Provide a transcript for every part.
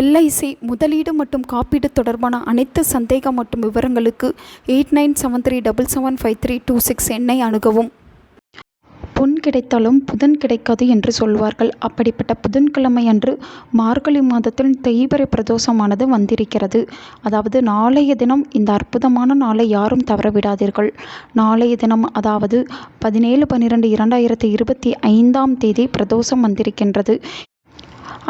LIC முதலீடு மற்றும் காப்பீடு தொடர்பான அனைத்து சந்தேகம் மற்றும் விவரங்களுக்கு eight nine seven three double seven five three two six எண்ணை அணுகவும். பொன் கிடைத்தாலும் புதன் கிடைக்காது என்று சொல்வார்கள். அப்படிப்பட்ட புதன்கிழமை அன்று மார்கழி மாதத்தில் தேய்பிறை பிரதோஷமானது வந்திருக்கிறது. அதாவது நாளைய தினம் இந்த அற்புதமான நாளை யாரும் தவற விடாதீர்கள் நாளைய தினம் அதாவது பதினேழு பன்னிரெண்டு இரண்டாயிரத்தி இருபத்தி ஐந்தாம் தேதி பிரதோஷம் வந்திருக்கின்றது.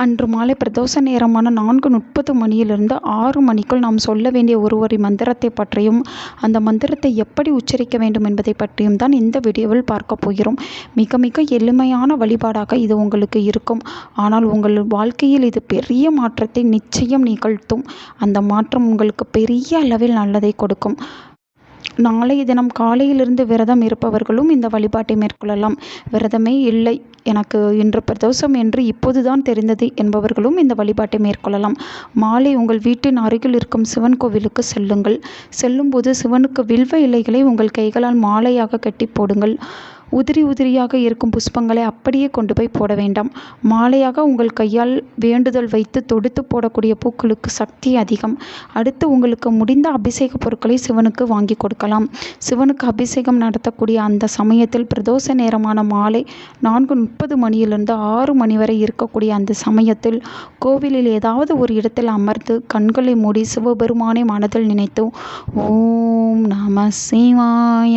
அன்று மாலை பிரதோஷ நேரமான நான்கு முப்பது மணியிலிருந்து ஆறு மணிக்குள் நாம் சொல்ல வேண்டிய ஒருவரி மந்திரத்தை பற்றியும் அந்த மந்திரத்தை எப்படி உச்சரிக்க வேண்டும் என்பதை பற்றியும் தான் இந்த வீடியோவில் பார்க்க போகிறோம். மிக மிக எளிமையான வழிபாடாக இது உங்களுக்கு இருக்கும். ஆனால் உங்கள் வாழ்க்கையில் இது பெரிய மாற்றத்தை நிச்சயம் நிகழ்த்தும். அந்த மாற்றம் உங்களுக்கு பெரிய அளவில் நல்லதை கொடுக்கும். நாளைய தினம் காலையிலிருந்து விரதம் இருப்பவர்களும் இந்த வழிபாட்டை மேற்கொள்ளலாம். விரதமே இல்லை. எனக்கு இன்று பிரதோஷம் என்று இப்போதுதான் தெரிந்தது என்பவர்களும் இந்த வழிபாட்டை மேற்கொள்ளலாம். மாலை உங்கள் வீட்டின் அருகில் இருக்கும் சிவன் கோவிலுக்கு செல்லுங்கள். செல்லும்போது சிவனுக்கு வில்வ இலைகளை உங்கள் கைகளால் மாலையாக கட்டி போடுங்கள். உதிரி உதிரியாக இருக்கும் புஷ்பங்களை அப்படியே கொண்டு போய் போட வேண்டாம். மாலையாக உங்கள் கையால் வேண்டுதல் வைத்து தொடுத்து போடக்கூடிய பூக்களுக்கு சக்தி அதிகம். அடுத்து உங்களுக்கு முடிந்த அபிஷேக பொருட்களை சிவனுக்கு வாங்கி கொடுக்கலாம். சிவனுக்கு அபிஷேகம் நடத்தக்கூடிய அந்த சமயத்தில் பிரதோஷ நேரமான மாலை நான்கு முப்பது மணியிலிருந்து ஆறு மணி வரை இருக்கக்கூடிய அந்த சமயத்தில் கோவிலில் ஏதாவது ஒரு இடத்தில் அமர்ந்து கண்களை மூடி சிவபெருமானை மனதில் நினைத்து ஓம் நம சிவாய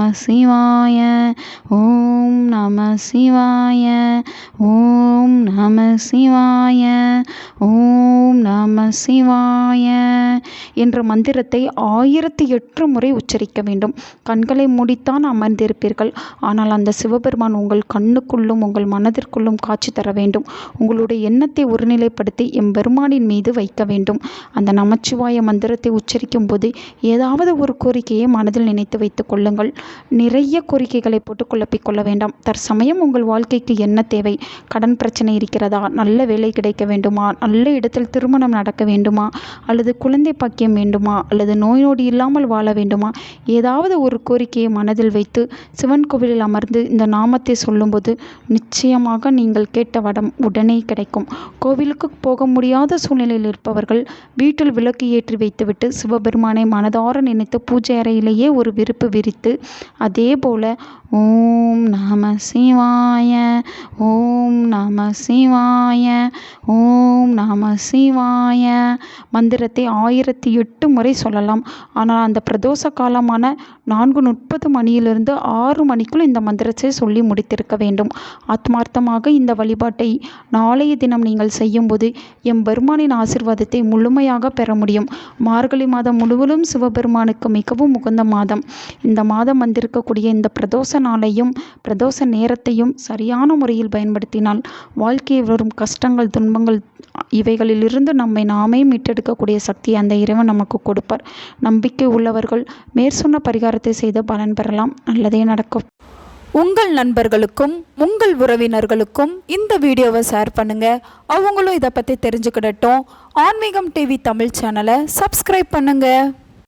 நம சிவாய ஓம் நம சிவாய ஓம் நம சிவாய ஓம் நம சிவாய என்ற மந்திரத்தை ஆயிரத்தி எட்டு முறை உச்சரிக்க வேண்டும். கண்களை மூடித்தான் அமர்ந்திருப்பீர்கள். ஆனால் அந்த சிவபெருமான் உங்கள் கண்ணுக்குள்ளும் உங்கள் மனதிற்குள்ளும் காட்சி தர வேண்டும். உங்களுடைய எண்ணத்தை ஒருநிலைப்படுத்தி எம்பெருமானின் மீது வைக்க வேண்டும். அந்த நமச்சிவாய மந்திரத்தை உச்சரிக்கும் போது ஏதாவது ஒரு கோரிக்கையை மனதில் நினைத்து வைத்துக் கொள்ளுங்கள். நிறைய கோரிக்கைகளை போட்டு குழப்பிக் கொள்ள வேண்டாம். தற்சமயம் உங்கள் வாழ்க்கைக்கு என்ன தேவை? கடன் பிரச்சனை இருக்கிறதா? நல்ல வேலை கிடைக்க வேண்டுமா? நல்ல இடத்தில் திருமணம் நடக்க வேண்டுமா? அல்லது குழந்தை பாக்கியம் வேண்டுமா? அல்லது நோய் நொடி இல்லாமல் வாழ வேண்டுமா? ஏதாவது ஒரு கோரிக்கையை மனதில் வைத்து சிவன் கோவிலில் அமர்ந்து இந்த நாமத்தை சொல்லும்போது நிச்சயமாக நீங்கள் கேட்ட வடம் உடனே கிடைக்கும். கோவிலுக்கு போக முடியாத சூழ்நிலையில் இருப்பவர்கள் வீட்டில் விளக்கு ஏற்றி வைத்துவிட்டு சிவபெருமானை மனதார நினைத்து பூஜை அறையிலேயே ஒரு விருப்பு விரித்து அதே போல் ஓம் நம சிவாய ஓம் நம சிவாய ஓம் நம சிவாய. மந்திரத்தை ஆயிரத்தி எட்டு முறை சொல்லலாம். ஆனால் அந்த பிரதோஷ காலமான நான்கு முப்பது மணியிலிருந்து ஆறு மணிக்குள் இந்த மந்திரத்தை சொல்லி முடித்திருக்க வேண்டும். ஆத்மார்த்தமாக இந்த வழிபாட்டை நாளைய தினம் நீங்கள் செய்யும்போது எம் பெருமானின் ஆசிர்வாதத்தை முழுமையாக பெற முடியும். மார்கழி மாதம் முழுவதும் சிவபெருமானுக்கு மிகவும் உகந்த மாதம். இந்த மாதம் வந்திருக்கக்கூடிய இந்த பிரதோஷ நாளையும் பிரதோஷ நேரத்தையும் சரியான முறையில் பயன்படுத்தினால் வாழ்க்கையில் வரும் கஷ்டங்கள் துன்பங்கள் இவைகளிலிருந்து நம்மை நாமே மீட்டெடுக்கக்கூடிய சக்தி அந்த இறைவன் நமக்கு கொடுப்பார். நம்பிக்கை உள்ளவர்கள் மேற்சொன்ன பரிகாரத்தை செய்து பலன் பெறலாம். நல்லதே நடக்கும். உங்கள் நண்பர்களுக்கும் உங்கள் உறவினர்களுக்கும் இந்த வீடியோவை ஷேர் பண்ணுங்க. அவங்களும் இதை பற்றி தெரிஞ்சுக்கிடட்டும். ஆன்மீகம் டிவி தமிழ் சேனலை சப்ஸ்கிரைப் பண்ணுங்கள்